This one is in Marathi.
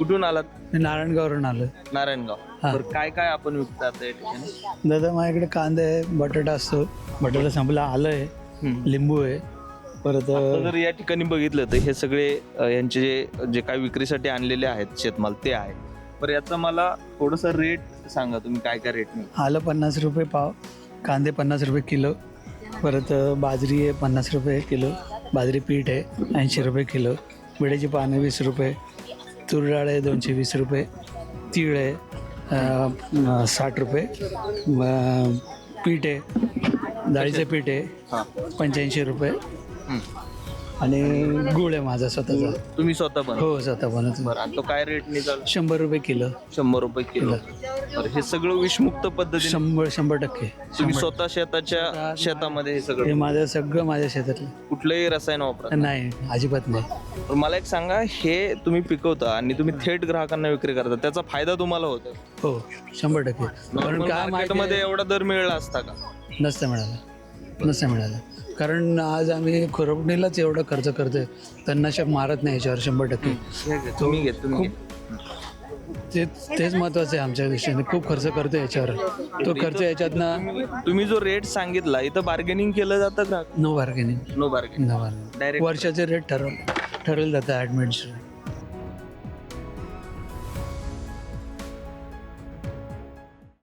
कुठून आलात? मी नारायणगाववरून आलो नारायणगाव. हा. काय काय आपण विकता आता या ठिकाणी? दादा माझ्याकडे कांदा आहे बटाटा असतो. बटाटा संपला आलं आहे हम्म. लिंबू आहे. परत आता जर या ठिकाणी बघितलं तर हे सगळे अ, यांचे जे जे काही विक्रीसाठी आणलेले आहेत शेतमाल ते आहे. बरं याचा मला थोडंसं रेट सांगा तुम्ही काय काय रेटने आलं पन्नास रुपये पाव. कांदे पन्नास रुपये किलो. परत बाजरी आहे पन्नास रुपये किलो. बाजरी पीठ आहे ऐंशी रुपये किलो. विड्याची पानं वीस रुपये. तूर डाळ आहे दोनशे वीस रुपये. तीळ आहे साठ रुपये. पीठ आहे डाळीचं पीठ आहे पंच्याऐंशी रुपये. आणि गुळ आहे माझा स्वतःचा. तुम्ही स्वतः हो स्वतः बनवतो. बरं आणि तो काय रेटने चालू? शंभर रुपये किलो. शंभर रुपये किलो. हे सगळं विषमुक्त पद्धतीने शंभर शंभर टक्के. तुम्ही स्वतः शेताच्या शेतामध्ये हे हे सगळं माझं सगळं माझ्या शेतातलं. कुठलंही रसायन वापरा नाही. अजिबात नाही. तर मला एक सांगा हे तुम्ही पिकवता आणि तुम्ही थेट ग्राहकांना विक्री करता त्याचा फायदा तुम्हाला होतो? हो शंभर टक्के. कारण काय माहिती मार्केटमध्ये एवढा दर मिळाला असता का? नसतं मिळालं. नसतं मिळालं. कारण आज आम्ही खुरपणीलाच एवढं खर्च करतोय. तणनाशक मारत नाही याच्यावर शंभर टक्के. तुम्ही घेत तुम्ही. ते तेच महत्वाचं आहे आमच्या दृष्टीने. खूप खर्च करतो याच्यावर. तो खर्च याच्यातनं तुम्ही जो रेट सांगितला इथं बार्गेनिंग केलं जातं का? No bargaining no bargaining no bargaining direct वर्षाचे रेट ठरव ठरवलं जातं ॲडमिनिस्ट्रेशन